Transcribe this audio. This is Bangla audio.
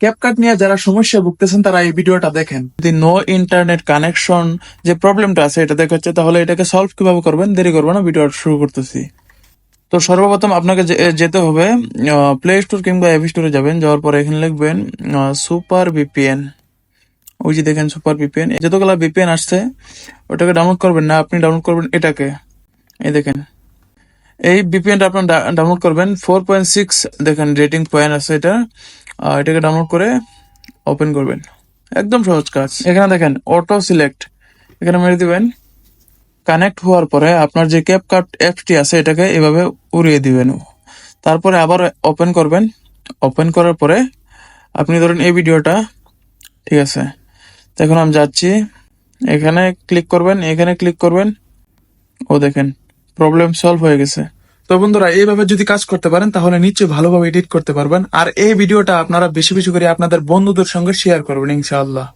ক্যাপকাট নিয়ে যারা সমস্যা ভুগতেছেন, তারা এই ভিডিওটা দেখেন। যদি নো ইন্টারনেট কানেকশন যে প্রবলেমটা আছে, এটা দেখাচ্ছে তাহলে এটাকে সলভ কীভাবে করবেন? দেরি করবেন না, ভিডিওটা শুরু করতেছি। তো সর্বপ্রথম আপনাকে যেতে হবে প্লে স্টোর কিংবা অ্যাপ স্টোরে যাবেন, যাওয়ার পরে এখানে লিখবেন সুপার ভিপিএন ওই যে দেখেন সুপার ভিপিএন যতগুলা ভিপিএন আসছে, ওটাকে ডাউনলোড করবেন না, আপনি ডাউনলোড করবেন এটাকে। এই দেখেন। এই ভিপিএনটা আপনার ডাউনলোড করবেন ফোর পয়েন্ট সিক্স দেখেন রেটিং পয়েন্ট আছে এটা। এটাকে ডাউনলোড করে ওপেন করবেন। একদম সহজ কাজ। এখানে দেখেন অটো সিলেক্ট এখানে মেরে দিবেন। কানেক্ট হওয়ার পরে আপনার যে ক্যাপ কার্ড অ্যাপটি আছে, এটাকে এভাবে উড়িয়ে দিবেন। তারপরে আবার ওপেন করবেন। ওপেন করার পরে আপনি ধরেন এই ভিডিওটা, ঠিক আছে? এখন আমি যাচ্ছি। এখানে ক্লিক করবেন, এখানে ক্লিক করবেন। ও দেখেন প্রবলেম সলভ হয়ে গেছে। তো বন্ধুরা, এইভাবে যদি কাজ করতে পারেন, তাহলে নিশ্চয়ই ভালোভাবে এডিট করতে পারবেন। আর এই ভিডিওটা আপনারা বেশি বেশি করে আপনাদের বন্ধুদের সঙ্গে শেয়ার করবেন, ইনশাআল্লাহ।